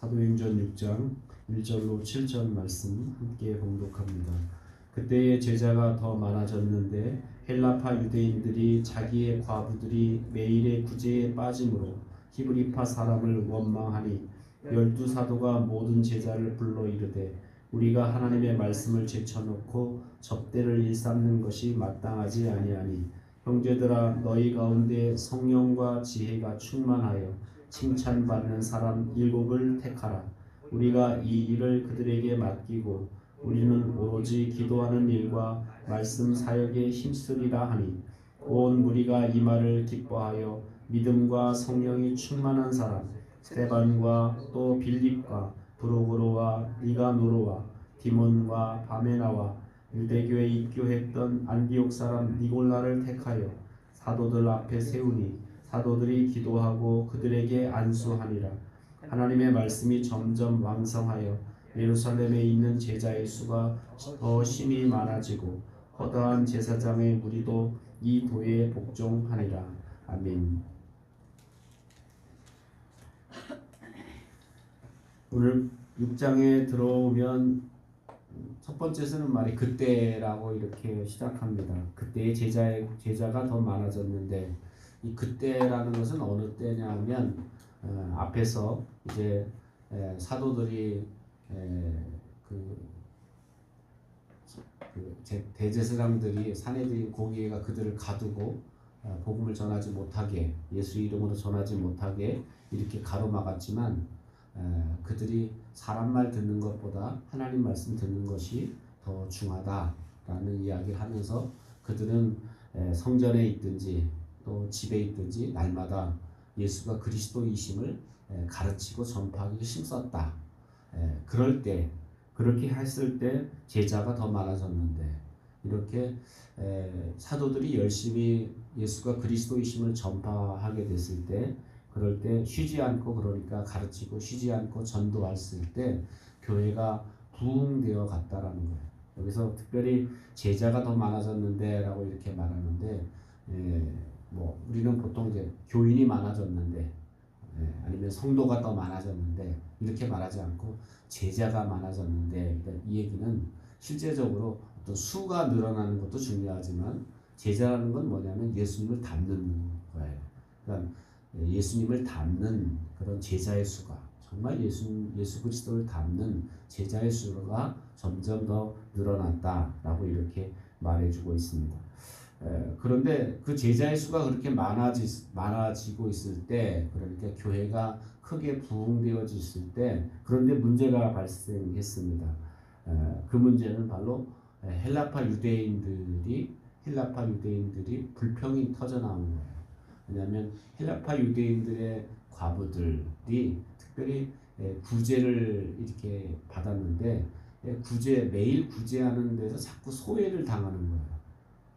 사도행전 6장 1절로 7절 말씀 함께 봉독합니다. 그때의 제자가 더 많아졌는데 헬라파 유대인들이 자기의 과부들이 매일의 구제에 빠짐으로 히브리파 사람을 원망하니 열두 사도가 모든 제자를 불러 이르되 우리가 하나님의 말씀을 제쳐놓고 접대를 일삼는 것이 마땅하지 아니하니 형제들아 너희 가운데 성령과 지혜가 충만하여 칭찬받는 사람 일곱을 택하라. 우리가 이 일을 그들에게 맡기고 우리는 오로지 기도하는 일과 말씀 사역에 힘쓰리라 하니 온 무리가 이 말을 기뻐하여 믿음과 성령이 충만한 사람 스테반과 또 빌립과 브로그로와 니가노로와 디몬과 바메나와 유대교에 입교했던 안디옥 사람 니골라를 택하여 사도들 앞에 세우니 사도들이 기도하고 그들에게 안수하니라 하나님의 말씀이 점점 왕성하여 예루살렘에 있는 제자의 수가 더 심히 많아지고 허다한 제사장의 무리도 이 도에 복종하니라 아멘. 오늘 6장에 들어오면 첫 번째 쓰는 말이 그때라고 이렇게 시작합니다. 그때의 제자의 제자가 더 많아졌는데 이 그때라는 것은 어느 때냐면 어, 앞에서 이제 에, 사도들이 에, 그, 그 제- 대제사장들이 사내들인 고기가 그들을 가두고 어, 복음을 전하지 못하게 예수 이름으로 전하지 못하게 이렇게 가로막았지만 에, 그들이 사람 말 듣는 것보다 하나님 말씀 듣는 것이 더 중하다라는 이야기를 하면서 그들은 에, 성전에 있든지 또 집에 있든지 날마다 예수가 그리스도이심을 에, 가르치고 전파하기 힘썼다. 에, 그럴 때 그렇게 했을 때 제자가 더 많아졌는데 이렇게 에, 사도들이 열심히 예수가 그리스도이심을 전파하게 됐을 때 그럴 때 쉬지 않고 그러니까 가르치고 쉬지 않고 전도했을 때 교회가 부흥되어 갔다라는 거예요. 여기서 특별히 제자가 더 많아졌는데라고 이렇게 말하는데 에, 뭐 우리는 보통 이제 교인이 많아졌는데 예, 아니면 성도가 더 많아졌는데 이렇게 말하지 않고 제자가 많아졌는데 이 얘기는 실제적으로 어떤 수가 늘어나는 것도 중요하지만 제자라는 건 뭐냐면 예수님을 닮는 거예요. 그러니까 예수님을 닮는 그런 제자의 수가 정말 예수 예수 그리스도를 닮는 제자의 수가 점점 더 늘어났다라고 이렇게 말해주고 있습니다. 에, 그런데 그 제자의 수가 그렇게 많아지, 많아지고 있을 때 그러니까 교회가 크게 부흥되어졌을 때 그런데 문제가 발생했습니다. 에, 그 문제는 바로 에, 헬라파 유대인들이 헬라파 유대인들이 불평이 터져 나온 거예요. 왜냐하면 헬라파 유대인들의 과부들이 특별히 에, 구제를 이렇게 받았는데 에, 구제 매일 구제하는 데서 자꾸 소외를 당하는 거예요.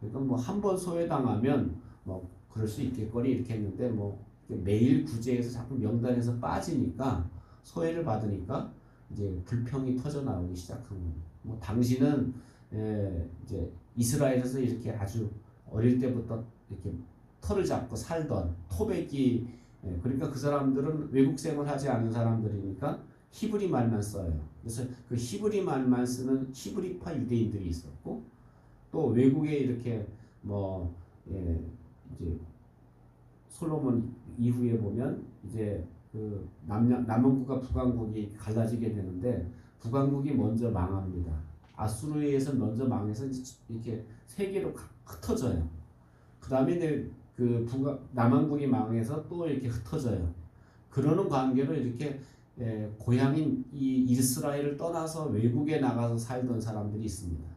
그러니까 뭐 한 번 소외당하면 뭐 그럴 수 있겠거니 이렇게 했는데 뭐 매일 구제해서 자꾸 명단에서 빠지니까 소외를 받으니까 이제 불평이 터져 나오기 시작한 거예요. 뭐 당신은 에, 이제 이스라엘에서 이렇게 아주 어릴 때부터 이렇게 털을 잡고 살던 토백이 예, 그러니까 그 사람들은 외국 생활하지 않은 사람들이니까 히브리 말만 써요. 그래서 그 히브리 말만 쓰는 히브리파 유대인들이 있었고 또 외국에 이렇게 뭐 예, 이제 솔로몬 이후에 보면 이제 그 남양 남원국과 북왕국이 갈라지게 되는데 북왕국이 먼저 망합니다. 아수르에 의해서 먼저 망해서 이렇게 세계로 흩어져요. 그 다음에 이제 그북 남왕국이 망해서 또 이렇게 흩어져요. 그러는 관계로 이렇게 예, 고향인 이 이스라엘을 떠나서 외국에 나가서 살던 사람들이 있습니다.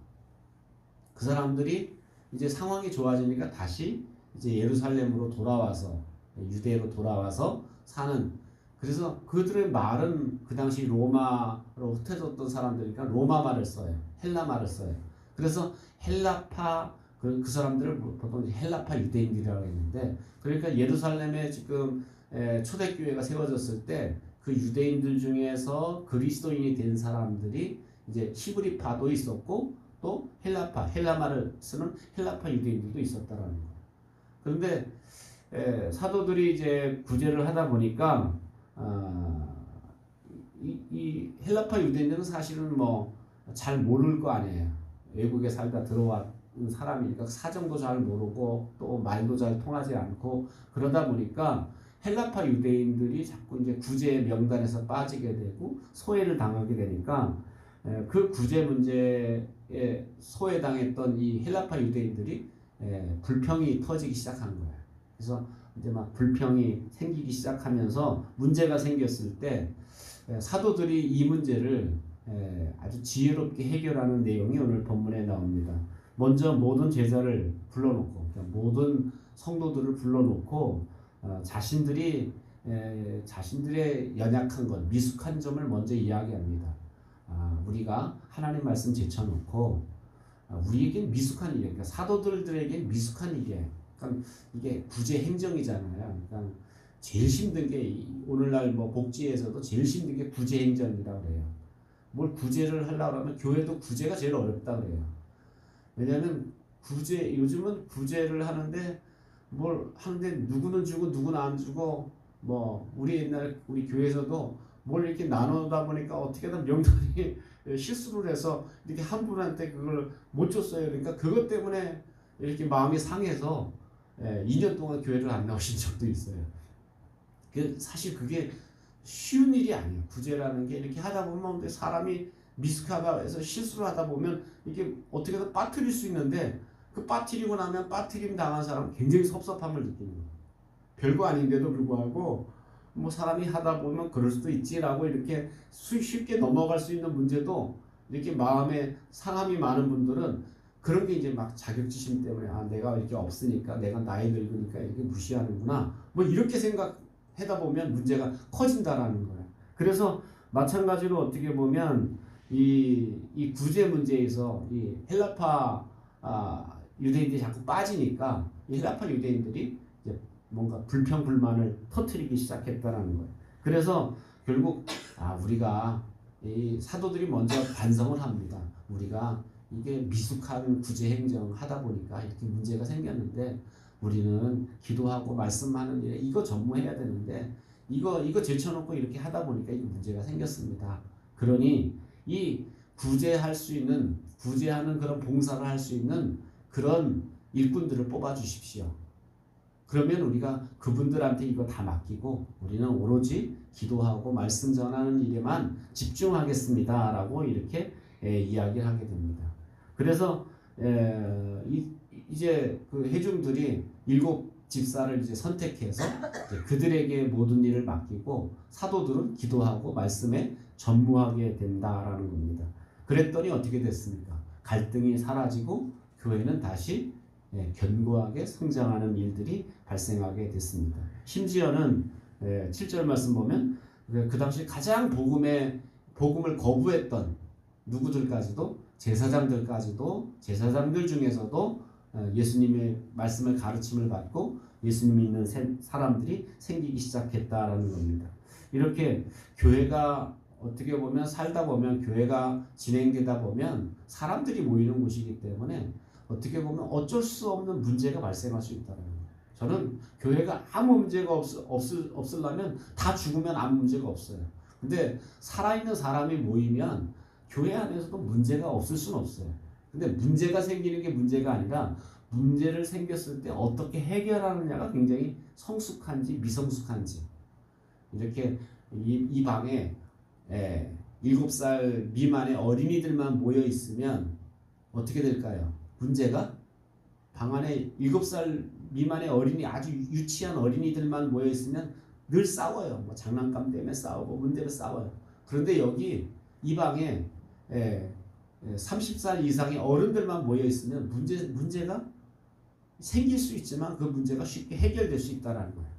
그 사람들이 이제 상황이 좋아지니까 다시 이제 예루살렘으로 돌아와서 유대로 돌아와서 사는 그래서 그들의 말은 그 당시 로마로 흩어졌던 사람들이니까 로마 말을 써요. 헬라 말을 써요. 그래서 헬라파 그, 그 사람들을 보통 헬라파 유대인들이라고 했는데 그러니까 예루살렘에 지금 에, 초대교회가 세워졌을 때 그 유대인들 중에서 그리스도인이 된 사람들이 이제 히브리파도 있었고 또 헬라파 헬라말을 쓰는 헬라파 유대인들도 있었다라는 거예요. 그런데 에, 사도들이 이제 구제를 하다 보니까 아, 이, 이 헬라파 유대인들은 사실은 뭐 잘 모를 거 아니에요. 외국에 살다 들어왔 사람이니까 사정도 잘 모르고 또 말도 잘 통하지 않고 그러다 보니까 헬라파 유대인들이 자꾸 이제 구제 명단에서 빠지게 되고 소외를 당하게 되니까 에, 그 구제 문제에 소외당했던 이 헬라파 유대인들이 에, 불평이 터지기 시작한 거예요. 그래서 이제 막 불평이 생기기 시작하면서 문제가 생겼을 때 에, 사도들이 이 문제를 에, 아주 지혜롭게 해결하는 내용이 오늘 본문에 나옵니다. 먼저 모든 제자를 불러놓고 그러니까 모든 성도들을 불러놓고 어, 자신들이 에, 자신들의 연약한 것, 미숙한 점을 먼저 이야기합니다. 아, 우리가 하나님 말씀 제쳐놓고 아, 우리에겐 미숙한 일이에요. 그러니까 사도들에겐 미숙한 일이에요. 그러니까 이게 구제 행정이잖아요. 그러니까 제일 힘든 게 오늘날 뭐 복지에서도 제일 힘든 게 구제 행정이라고 그래요. 뭘 구제를 하려고 하면 교회도 구제가 제일 어렵다 그래요. 왜냐하면 구제 요즘은 구제를 하는데 뭘 하는데 누구는 주고 누구는 안 주고 뭐 우리 옛날 우리 교회에서도 뭘 이렇게 나누다 보니까 어떻게든 명단이 실수를 해서 이렇게 한 분한테 그걸 못 줬어요. 그러니까 그것 때문에 이렇게 마음이 상해서 2년 동안 교회를 안 나오신 적도 있어요. 그 사실 그게 쉬운 일이 아니에요. 구제라는 게 이렇게 하다 보면 사람이 미숙하다 해서 실수를 하다 보면 이게 어떻게든 빠뜨릴 수 있는데 그 빠뜨리고 나면 빠뜨림 당한 사람 굉장히 섭섭함을 느끼는 거예요. 별거 아닌데도 불구하고 뭐 사람이 하다 보면 그럴 수도 있지라고 이렇게 쉽게 넘어갈 수 있는 문제도 이렇게 마음에 상함이 많은 분들은 그런 게 이제 막 자격지심 때문에 아 내가 이렇게 없으니까 내가 나이 늙으니까 이렇게 무시하는구나 뭐 이렇게 생각하다 보면 문제가 커진다라는 거예요. 그래서 마찬가지로 어떻게 보면 이, 이 구제 문제에서 이 헬라파 아, 유대인들이 자꾸 빠지니까 이 헬라파 유대인들이 뭔가 불평 불만을 터트리기 시작했다라는 거예요. 그래서 결국 아 우리가 이 사도들이 먼저 반성을 합니다. 우리가 이게 미숙한 구제 행정 하다 보니까 이렇게 문제가 생겼는데 우리는 기도하고 말씀하는 일에 이거 전무해야 되는데 이거 이거 제쳐놓고 이렇게 하다 보니까 이 문제가 생겼습니다. 그러니 이 구제할 수 있는 구제하는 그런 봉사를 할 수 있는 그런 일꾼들을 뽑아 주십시오. 그러면 우리가 그분들한테 이거 다 맡기고 우리는 오로지 기도하고 말씀 전하는 일에만 집중하겠습니다 라고 이렇게 에, 이야기를 하게 됩니다. 그래서 에, 이, 이제 그 회중들이 일곱 집사를 이제 선택해서 이제 그들에게 모든 일을 맡기고 사도들은 기도하고 말씀에 전무하게 된다라는 겁니다. 그랬더니 어떻게 됐습니까? 갈등이 사라지고 교회는 다시 예, 견고하게 성장하는 일들이 발생하게 됐습니다. 심지어는 7절 예, 말씀 보면 그 당시 가장 복음에 복음을 거부했던 누구들까지도 제사장들까지도 제사장들 중에서도 어, 예수님의 말씀을 가르침을 받고 예수님이 있는 사람들이 생기기 시작했다라는 겁니다. 이렇게 교회가 어떻게 보면 살다 보면 교회가 진행되다 보면 사람들이 모이는 곳이기 때문에 어떻게 보면 어쩔 수 없는 문제가 발생할 수 있다는. 저는 교회가 아무 문제가 없, 없을, 없으려면 다 죽으면 아무 문제가 없어요. 근데 살아있는 사람이 모이면 교회 안에서도 문제가 없을 수는 없어요. 근데 문제가 생기는 게 문제가 아니라 문제를 생겼을 때 어떻게 해결하느냐가 굉장히 성숙한지 미성숙한지 이렇게 이, 이 방에 예, 7살 미만의 어린이들만 모여 있으면 어떻게 될까요? 문제가 방 안에 7살 미만의 어린이 아주 유치한 어린이들만 모여 있으면 늘 싸워요. 뭐 장난감 때문에 싸우고 문 때문에 싸워요. 그런데 여기 이 방에 예, 30살 이상의 어른들만 모여 있으면 문제 문제가 생길 수 있지만 그 문제가 쉽게 해결될 수 있다라는 거예요.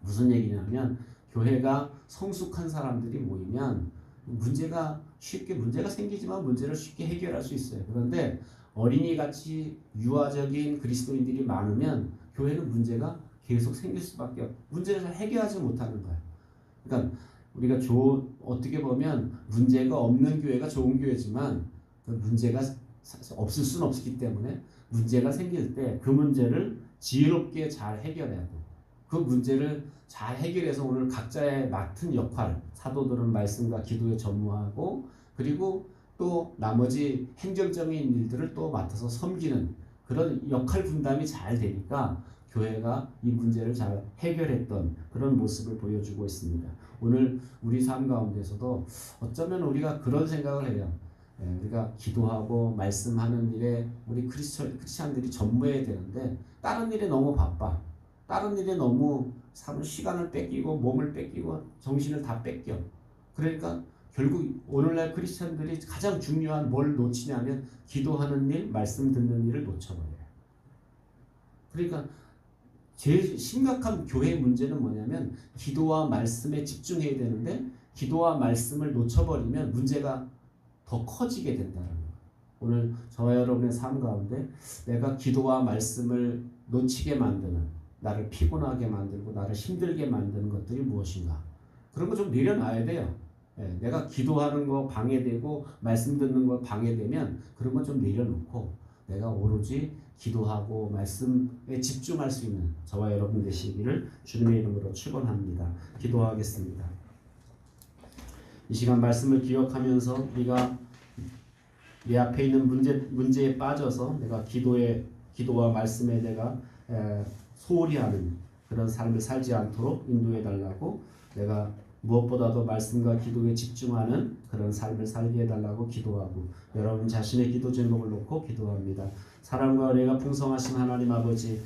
무슨 얘기냐면 교회가 성숙한 사람들이 모이면 문제가 쉽게 문제가 생기지만 문제를 쉽게 해결할 수 있어요. 그런데 어린이 같이 유아적인 그리스도인들이 많으면 교회는 문제가 계속 생길 수밖에 없. 문제를 해결하지 못하는 거예요. 그러니까 우리가 좋 어떻게 보면 문제가 없는 교회가 좋은 교회지만 그 문제가 없을 수는 없기 때문에 문제가 생길 때 그 문제를 지혜롭게 잘 해결해야 돼. 그 문제를 잘 해결해서 오늘 각자의 맡은 역할, 사도들은 말씀과 기도에 전무하고 그리고 또 나머지 행정적인 일들을 또 맡아서 섬기는 그런 역할 분담이 잘 되니까 교회가 이 문제를 잘 해결했던 그런 모습을 보여주고 있습니다. 오늘 우리 삶 가운데서도 어쩌면 우리가 그런 생각을 해요. 예, 우리가 기도하고 말씀하는 일에 우리 크리스천, 크리스찬들이 전무해야 되는데 다른 일에 너무 바빠. 다른 일에 너무 삶을 시간을 뺏기고 몸을 뺏기고 정신을 다 뺏겨. 그러니까 결국 오늘날 크리스찬들이 가장 중요한 뭘 놓치냐면 기도하는 일, 말씀 듣는 일을 놓쳐버려요. 그러니까 제일 심각한 교회 문제는 뭐냐면 기도와 말씀에 집중해야 되는데 기도와 말씀을 놓쳐버리면 문제가 더 커지게 된다는 거예요. 오늘 저와 여러분의 삶 가운데 내가 기도와 말씀을 놓치게 만드는 나를 피곤하게 만들고 나를 힘들게 만드는 것들이 무엇인가? 그런 거 좀 내려놔야 돼요. 예, 내가 기도하는 거 방해되고 말씀 듣는 거 방해되면 그런 거좀 내려놓고 내가 오로지 기도하고 말씀에 집중할 수 있는 저와 여러분 되시기를 주님의 이름으로 축원합니다. 기도하겠습니다. 이 시간 말씀을 기억하면서 우리가 내 앞에 있는 문제 문제에 빠져서 내가 기도에 기도와 말씀에 내가 에, 소홀히 하는 그런 삶을 살지 않도록 인도해 달라고 내가 무엇보다도 말씀과 기도에 집중하는 그런 삶을 살게 해달라고 기도하고 여러분 자신의 기도 제목을 놓고 기도합니다. 사랑과 은혜가 풍성하신 하나님 아버지